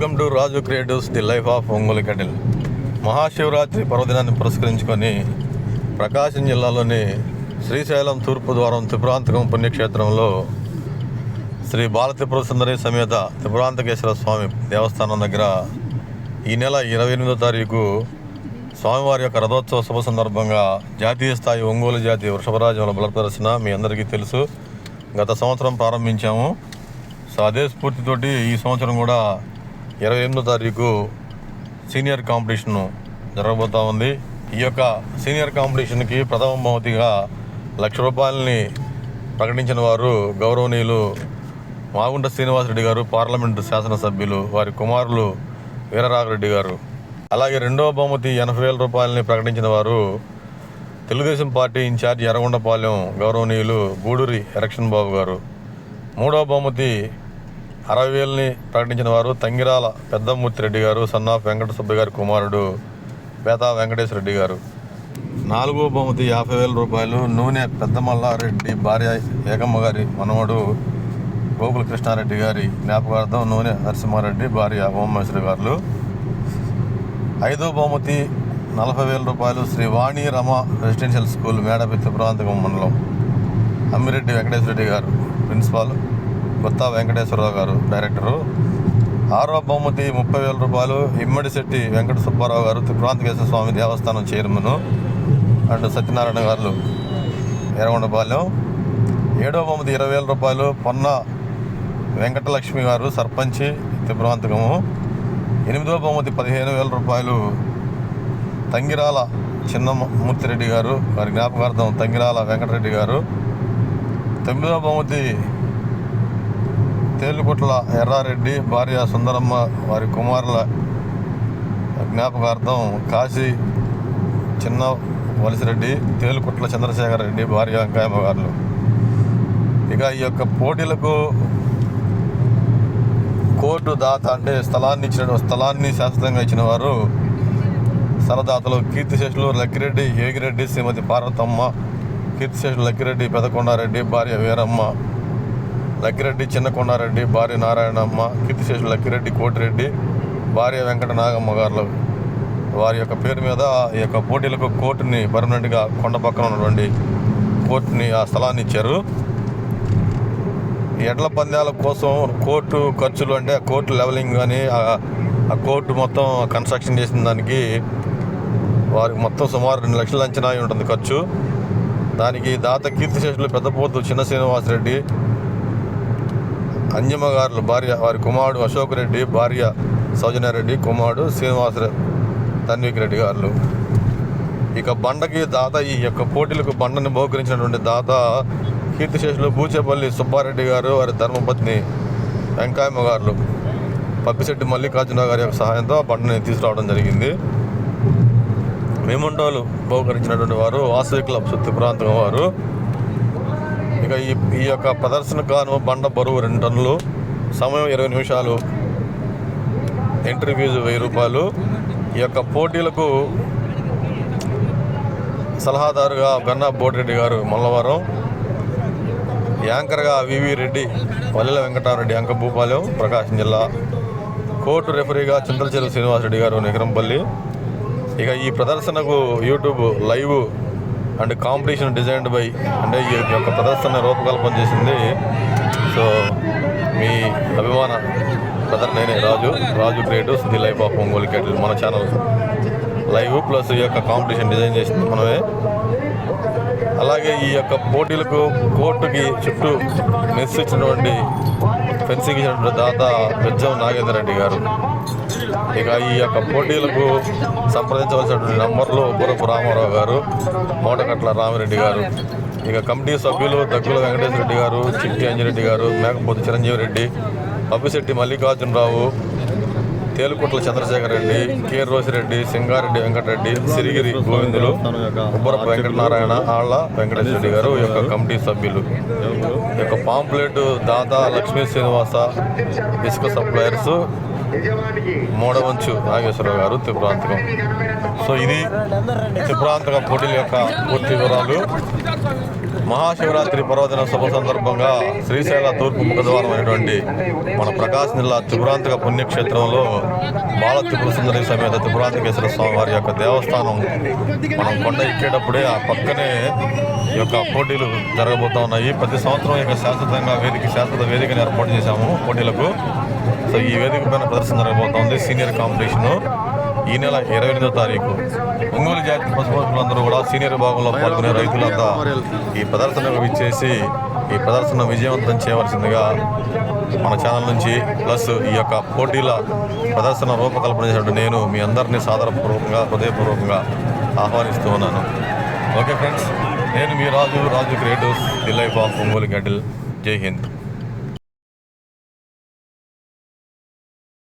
Welcome to Raju creatives the life of Ongole కటిల్. Mahashivratri పర్వదినాన్ని పురస్కరించుకొని ప్రకాశం జిల్లాలోని శ్రీశైలం తూర్పు ద్వారం త్రిపురాంతకం పుణ్యక్షేత్రంలో శ్రీ బాలత్రిపుర సుందరి సమేత త్రిపురాంతకేశ్వర స్వామి దేవస్థానం దగ్గర ఈ నెల ఇరవై ఎనిమిదో తారీఖు స్వామివారి యొక్క రథోత్సవ శుభ సందర్భంగా జాతీయ స్థాయి ఒంగోలు జాతి వృషభరాజముల బల ప్రదర్శన మీ అందరికీ తెలుసు. గత సంవత్సరం ప్రారంభించాము. సో అదే స్ఫూర్తితోటి ఈ సంవత్సరం కూడా ఇరవై ఎనిమిదో తారీఖు సీనియర్ కాంపిటీషన్ జరగబోతూ ఉంది. ఈ యొక్క సీనియర్ కాంపిటీషన్కి ప్రథమ బహుమతిగా లక్ష రూపాయలని ప్రకటించిన వారు గౌరవనీయులు మాగుంట శ్రీనివాసరెడ్డి గారు పార్లమెంటు శాసనసభ్యులు వారి కుమారులు వీరరాఘరెడ్డి గారు. అలాగే రెండవ బహుమతి ఎనభై వేల రూపాయలని ప్రకటించిన వారు తెలుగుదేశం పార్టీ ఇన్ఛార్జ్ ఎర్రగొండపాలెం గౌరవనీయులు గూడూరి ఎరక్షన్ బాబు గారు. మూడవ బహుమతి అరవై వేలని ప్రకటించిన వారు తంగిరాల పెద్దమూర్తి రెడ్డి గారు సన్నాఫ్ వెంకట సుబ్బయ్య గారి కుమారుడు బేతా వెంకటేశ్వర రెడ్డి గారు. నాలుగో బహుమతి యాభై వేల రూపాయలు నూనె పెద్దమల్లారెడ్డి భార్య ఏకమ్మ గారి మనవడు గోకుల కృష్ణారెడ్డి గారి జ్ఞాపకార్థం నూనె నరసింహారెడ్డి భార్య ఓమేశ్వరి గారు. ఐదో బహుమతి నలభై వేల రూపాయలు శ్రీ వాణి రమ రెసిడెన్షియల్ స్కూల్ మేడపిత్తి ప్రాంతకం మండలం. అమ్మిరెడ్డి వెంకటేశ్వర రెడ్డి గారు ప్రిన్సిపాల్. గుత్తా వెంకటేశ్వరరావు గారు డైరెక్టరు. ఆరో బహుమతి ముప్పై వేల రూపాయలు ఇమ్మడిశెట్టి వెంకట సుబ్బారావు గారు త్రిపురాంతకేశ్వర స్వామి దేవస్థానం చైర్మన్ అండ్ సత్యనారాయణ గారు ఎర్రగొండపాలెం ఏడో బహుమతి ఇరవై వేల రూపాయలు పొన్న వెంకటలక్ష్మి గారు సర్పంచి త్రిపురాంతకము. ఎనిమిదో బహుమతి పదిహేను వేల రూపాయలు తంగిరాల చిన్నమూర్తిరెడ్డి గారు వారి జ్ఞాపకార్థం తంగిరాల వెంకటరెడ్డి గారు. తొమ్మిదవ బహుమతి తేలిపుట్ల ఎర్రారెడ్డి భార్య సుందరమ్మ వారి కుమారుల జ్ఞాపకార్థం కాశీ చిన్న వలసిరెడ్డి తేలుకుట్ల చంద్రశేఖర్ రెడ్డి భార్య వెంకాయమ్మ గారు ఇక ఈ యొక్క పోటీలకు కోర్టు దాత అంటే స్థలాన్ని ఇచ్చిన స్థలాన్ని శాశ్వతంగా ఇచ్చిన వారు సరదాతలు కీర్తిశేషులు లక్కిరెడ్డి ఏగిరెడ్డి శ్రీమతి పార్వతమ్మ కీర్తిశేషులు లక్కిరెడ్డి పెదకొండారెడ్డి భార్య వీరమ్మ లక్కిరెడ్డి చిన్నకొండారెడ్డి భార్య నారాయణమ్మ కీర్తిశేషు లక్కిరెడ్డి కోటిరెడ్డి భార్య వెంకట నాగమ్మ గారు. వారి యొక్క పేరు మీద ఈ యొక్క పోటీలకు కోర్టుని పర్మనెంట్గా కొండ పక్కన ఉన్నటువంటి కోర్టుని ఆ స్థలాన్ని ఇచ్చారు. ఈ ఎడ్ల పందాల కోసం కోర్టు ఖర్చులు అంటే ఆ కోర్టు లెవెలింగ్ కానీ ఆ- కోర్టు మొత్తం కన్స్ట్రక్షన్ చేసిన దానికి వారికి మొత్తం సుమారు రెండు లక్షల అంచనా అయి ఉంటుంది ఖర్చు. దానికి దాత కీర్తిశేషులు పెద్దపోతు చిన్న శ్రీనివాసరెడ్డి అంజమ్మ గారు భార్య వారి కుమారుడు అశోక్ రెడ్డి భార్య సౌజన్యారెడ్డి కుమారుడు శ్రీనివాస తన్విక్ రెడ్డి గారు. ఇక బండకి దాత ఈ యొక్క పోటీలకు బండని బహుకరించినటువంటి దాత కీర్తిశేషులు బూచేపల్లి సుబ్బారెడ్డి గారు వారి ధర్మపత్ని వెంకాయమ్మ గారు. పప్పిశెట్టి మల్లికార్జున గారి యొక్క సహాయంతో ఆ బండని తీసుకురావడం జరిగింది. మేముండోలు బహుకరించినటువంటి వారు వాసవి క్లబ్ సుత్తి ప్రాంతం వారు. ఇక ఈ ఈ యొక్క ప్రదర్శన కాను బండ బరువు రెండు టన్నులు సమయం ఇరవై నిమిషాలు. ఎంట్రీ ఫీజు వెయ్యి రూపాయలు. ఈ యొక్క పోటీలకు సలహాదారుగా గన్నా బోటిరెడ్డి గారు మల్లవరం యాంకర్గా వివి రెడ్డి వల్లెల వెంకటారెడ్డి అంక భూపాలెం ప్రకాశం జిల్లా. కోర్టు రెఫరీగా చింతలచెరు శ్రీనివాసరెడ్డి గారు నిగరంపల్లి. ఇక ఈ ప్రదర్శనకు YouTube live and competition designed by అంటే ఈ యొక్క ప్రదర్శన రూపకల్పన చేసింది. సో మీ అభిమాన బ్రదర్ నేనే Raju. Raju creatives the life of Ongole creative మన ఛానల్. లైవ్ ప్లస్ ఈ యొక్క కాంపిటీషన్ డిజైన్ చేసింది మనమే. అలాగే ఈ యొక్క పోటీలకు కోర్టుకి చుట్టూ మెస్ ఇచ్చినటువంటి ఫెన్సింగ్ ఇచ్చినటువంటి దాత బెజ్జం నాగేంద్ర రెడ్డి గారు. ఇక ఈ యొక్క పోటీలకు సంప్రదించవలసినటువంటి నంబర్లు బురపు రామారావు గారు మోటకట్ల రామిరెడ్డి గారు ఇక కమిటీ సభ్యులు దగ్గుల వెంకటేశ్వర రెడ్డి గారు చిట్టి అంజిరెడ్డి గారు మేకపోతు చిరంజీవి రెడ్డి అబ్బిశెట్టి మల్లికార్జునరావు తేలుకుట్ల చంద్రశేఖర్ రెడ్డి కె రోసిరెడ్డి సింగారెడ్డి వెంకటరెడ్డి సిరిగిరి గోవిందులు ఉబ్బరపు వెంకటనారాయణ ఆళ్ళ వెంకటేశ్వర రెడ్డి గారు ఈ యొక్క కమిటీ సభ్యులు. ఈ యొక్క పాంప్లెట్ దాత లక్ష్మీ శ్రీనివాస ఇసుక సప్లయర్స్ మూడవంచు నాగేశ్వరరావు గారు త్రిపురాంతకం సో ఇది త్రిపురాంతక పోటీల యొక్క పూర్తి వివరాలు. మహాశివరాత్రి పర్వదిన శుభ సందర్భంగా శ్రీశైల తూర్పు ముఖద్వారం అయినటువంటి మన ప్రకాశం జిల్లా త్రిపురాంతక పుణ్యక్షేత్రంలో బాల త్రిపుర సుందరి సమేత త్రిపురాంతకేశ్వర స్వామి వారి యొక్క దేవస్థానం మనం కొండ ఎక్కేటప్పుడే ఆ పక్కనే ఈ యొక్క పోటీలు జరగబోతా ఉన్నాయి. ప్రతి సంవత్సరం యొక్క శాశ్వతంగా వేదిక శాశ్వత వేదికను ఏర్పాటు చేశాము పోటీలకు. సో ఈ వేదిక పైన ప్రదర్శన జరగబోతోంది సీనియర్ కాంపిటీషను. ఈ నెల ఇరవై ఎనిమిదో తారీఖు. ఒంగోలు జాతి పశుపక్షులందరూ కూడా సీనియర్ భాగంలో పాల్గొనే రైతులంతా ఈ ప్రదర్శనకు ఇచ్చేసి ఈ ప్రదర్శన విజయవంతం చేయవలసిందిగా మన ఛానల్ నుంచి ప్లస్ ఈ యొక్క పోటీల ప్రదర్శన రూపకల్పన చేసినట్టు నేను మీ అందరినీ సాధారణపూర్వకంగా హృదయపూర్వకంగా ఆహ్వానిస్తూ ఉన్నాను. ఓకే ఫ్రెండ్స్ నేను మీ Raju Raju creatives the life of Ongole గడ్డిల్ జై హింద్.